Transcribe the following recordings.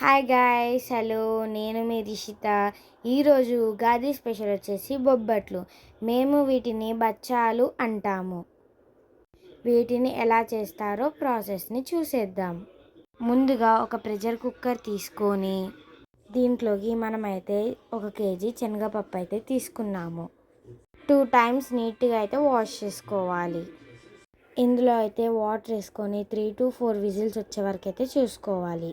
Hi guys hello నేను మీ రిషిత ఈరోజు Ugadi special వచ్చేసి బొబ్బట్లు. మేము వీటిని బచ్చాలు అంటాము. వీటిని ఎలా చేస్తారో ప్రాసెస్ని చూసేద్దాం. ముందుగా ఒక ప్రెషర్ కుక్కర్ తీసుకొని దీంట్లోకి మనమైతే ఒక కేజీ శనగపప్పు అయితే తీసుకున్నాము. టూ టైమ్స్ నీట్గా అయితే వాష్ చేసుకోవాలి. ఇందులో అయితే వాటర్ వేసుకొని త్రీ టు ఫోర్ విజిల్స్ వచ్చే వరకు అయితే చూసుకోవాలి.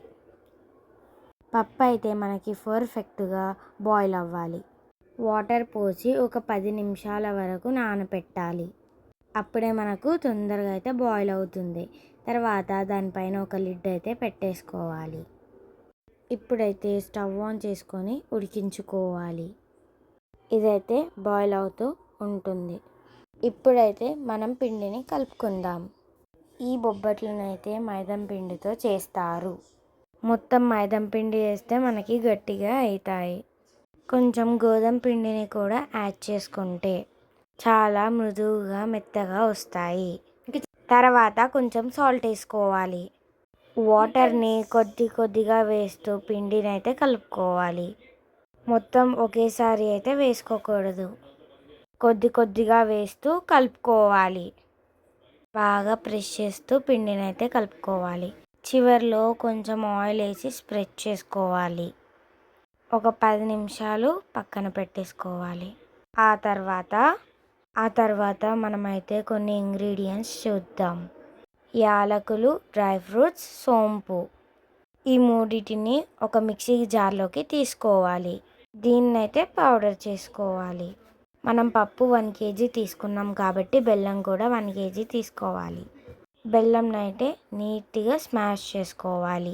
పప్పు అయితే మనకి పర్ఫెక్ట్గా బాయిల్ అవ్వాలి. వాటర్ పోసి ఒక పది నిమిషాల వరకు నానపెట్టాలి. అప్పుడే మనకు తొందరగా అయితే బాయిల్ అవుతుంది. తర్వాత దానిపైన ఒక లిడ్ అయితే పెట్టేసుకోవాలి. ఇప్పుడైతే స్టవ్ ఆన్ చేసుకొని ఉడికించుకోవాలి. ఇదైతే బాయిల్ అవుతూ ఉంటుంది. ఇప్పుడైతే మనం పిండిని కలుపుకుందాం. ఈ బొబ్బట్లను అయితే మైదం పిండితో చేస్తారు. మొత్తం మైదం పిండి వేస్తే మనకి గట్టిగా అవుతాయి కొంచెం గోధుమ పిండిని కూడా యాడ్ చేసుకుంటే చాలా మృదువుగా మెత్తగా వస్తాయి. తర్వాత కొంచెం సాల్ట్ వేసుకోవాలి. వాటర్ని కొద్ది కొద్దిగా వేస్తూ పిండిని అయితే కలుపుకోవాలి. మొత్తం ఒకేసారి అయితే వేసుకోకూడదు. కొద్ది కొద్దిగా వేస్తూ కలుపుకోవాలి. బాగా ప్రెస్ చేస్తూ పిండిని అయితే కలుపుకోవాలి. చివరిలో కొంచెం ఆయిల్ వేసి స్ప్రెడ్ చేసుకోవాలి. ఒక పది నిమిషాలు పక్కన పెట్టేసుకోవాలి. ఆ తర్వాత ఆ తర్వాత మనమైతే కొన్ని ఇంగ్రీడియంట్స్ చూద్దాం. యాలకులు డ్రై ఫ్రూట్స్ సోంపు. ఈ మూడింటిని ఒక మిక్సీ జార్లోకి తీసుకోవాలి. దీన్నైతే పౌడర్ చేసుకోవాలి. మనం పప్పు వన్ కేజీ తీసుకున్నాం కాబట్టి బెల్లం కూడా వన్ కేజీ తీసుకోవాలి. బెల్లం అయితే నీట్గా స్మాష్ చేసుకోవాలి.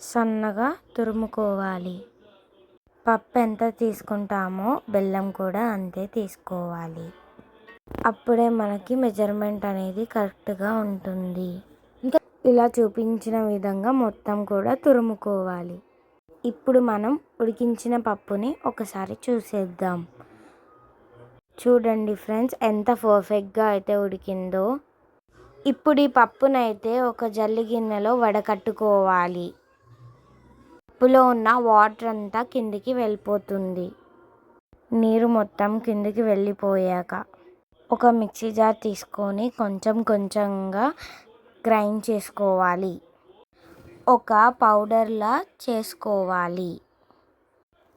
సన్నగా తురుముకోవాలి. పప్పు ఎంత తీసుకుంటామో బెల్లం కూడా అంతే తీసుకోవాలి. అప్పుడే మనకి మెజర్మెంట్ అనేది కరెక్ట్గా ఉంటుంది. ఇంకా ఇలా చూపించిన విధంగా మొత్తం కూడా తురుముకోవాలి. ఇప్పుడు మనం ఉడికించిన పప్పుని ఒకసారి చూసేద్దాం. చూడండి ఫ్రెండ్స్ ఎంత పర్ఫెక్ట్గా అయితే ఉడికిందో. ఇప్పుడు ఈ పప్పునైతే ఒక జల్లి గిన్నెలో వడకట్టుకోవాలి. పప్పులో ఉన్న వాటర్ అంతా కిందికి వెళ్ళిపోతుంది. నీరు మొత్తం కిందికి వెళ్ళిపోయాక ఒక మిక్సీ జార్ తీసుకొని కొంచెం కొంచెంగా గ్రైండ్ చేసుకోవాలి. ఒక పౌడర్లా చేసుకోవాలి.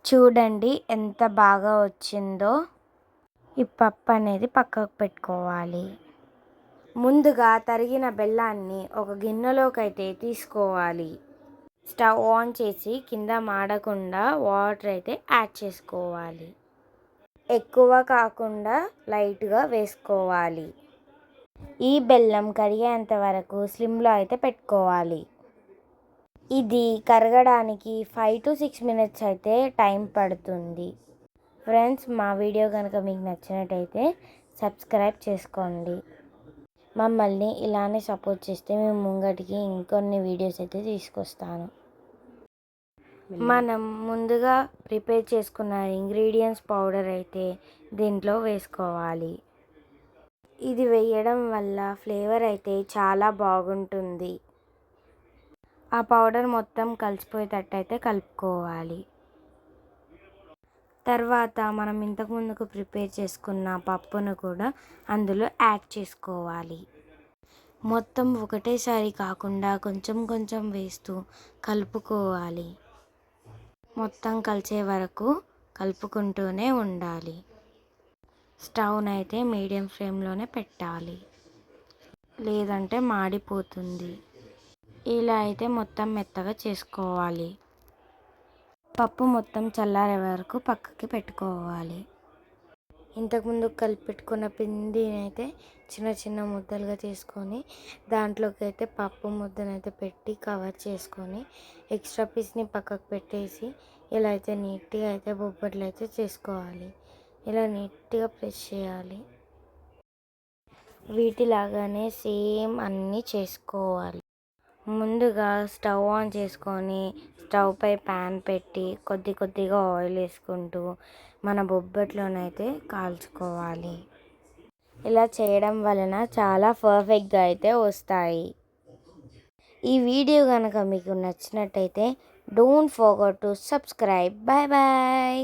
చూడండి ఎంత బాగా వచ్చిందో. ఈ పప్పు అనేది పక్కకు పెట్టుకోవాలి. ముందుగా తరిగిన బెల్లాన్ని ఒక గిన్నెలోకి అయితే తీసుకోవాలి. స్టవ్ ఆన్ చేసి కింద మాడకుండా వాటర్ అయితే యాడ్ చేసుకోవాలి. ఎక్కువ కాకుండా లైట్గా వేసుకోవాలి. ఈ బెల్లం కరిగేంత వరకు స్లిమ్లో అయితే పెట్టుకోవాలి. ఇది కరగడానికి ఫైవ్ టు సిక్స్ మినిట్స్ అయితే టైం పడుతుంది. ఫ్రెండ్స్ మా వీడియో కనుక మీకు నచ్చినట్టయితే సబ్స్క్రైబ్ చేసుకోండి. మమ్మల్ని ఇలానే సపోర్ట్ చేస్తే మేము ముంగటికి ఇంకొన్ని వీడియోస్ అయితే తీసుకొస్తాను. మనం ముందుగా ప్రిపేర్ చేసుకున్న ఇంగ్రీడియంట్స్ పౌడర్ అయితే దీంట్లో వేసుకోవాలి. ఇది వేయడం వల్ల ఫ్లేవర్ అయితే చాలా బాగుంటుంది. ఆ పౌడర్ మొత్తం కలిసిపోయేటట్టు అయితే కలుపుకోవాలి. తర్వాత మనం ఇంతకు ముందుకు ప్రిపేర్ చేసుకున్న పప్పును కూడా అందులో యాడ్ చేసుకోవాలి. మొత్తం ఒకటేసారి కాకుండా కొంచెం కొంచెం వేస్తూ కలుపుకోవాలి. మొత్తం కలిసే వరకు కలుపుకుంటూనే ఉండాలి. స్టవ్ని అయితే మీడియం ఫ్లేమ్లోనే పెట్టాలి. లేదంటే మాడిపోతుంది. ఇలా అయితే మొత్తం మెత్తగా చేసుకోవాలి. పప్పు మొత్తం చల్లారే వరకు పక్కకి పెట్టుకోవాలి. ఇంతకుముందు కలిపి పెట్టుకున్న పిండిని అయితే చిన్న చిన్న ముద్దలుగా తీసుకొని దాంట్లోకి అయితే పప్పు ముద్దనైతే పెట్టి కవర్ చేసుకొని ఎక్స్ట్రా పీస్ని పక్కకు పెట్టేసి ఇలా అయితే నీట్గా అయితే బొబ్బట్లు అయితే చేసుకోవాలి. ఇలా నీట్గా ప్రెస్ చేయాలి. వీటిలాగానే సేమ్ అన్నీ చేసుకోవాలి. ముందుగా స్టవ్ ఆన్ చేసుకొని స్టవ్ పై ప్యాన్ పెట్టి కొద్ది కొద్దిగా ఆయిల్ వేసుకుంటూ మన బొబ్బట్లోనైతే కాల్చుకోవాలి. ఇలా చేయడం వలన చాలా పర్ఫెక్ట్గా అయితే వస్తాయి. ఈ వీడియో కనుక మీకు నచ్చినట్టయితే don't forget to subscribe. Bye bye.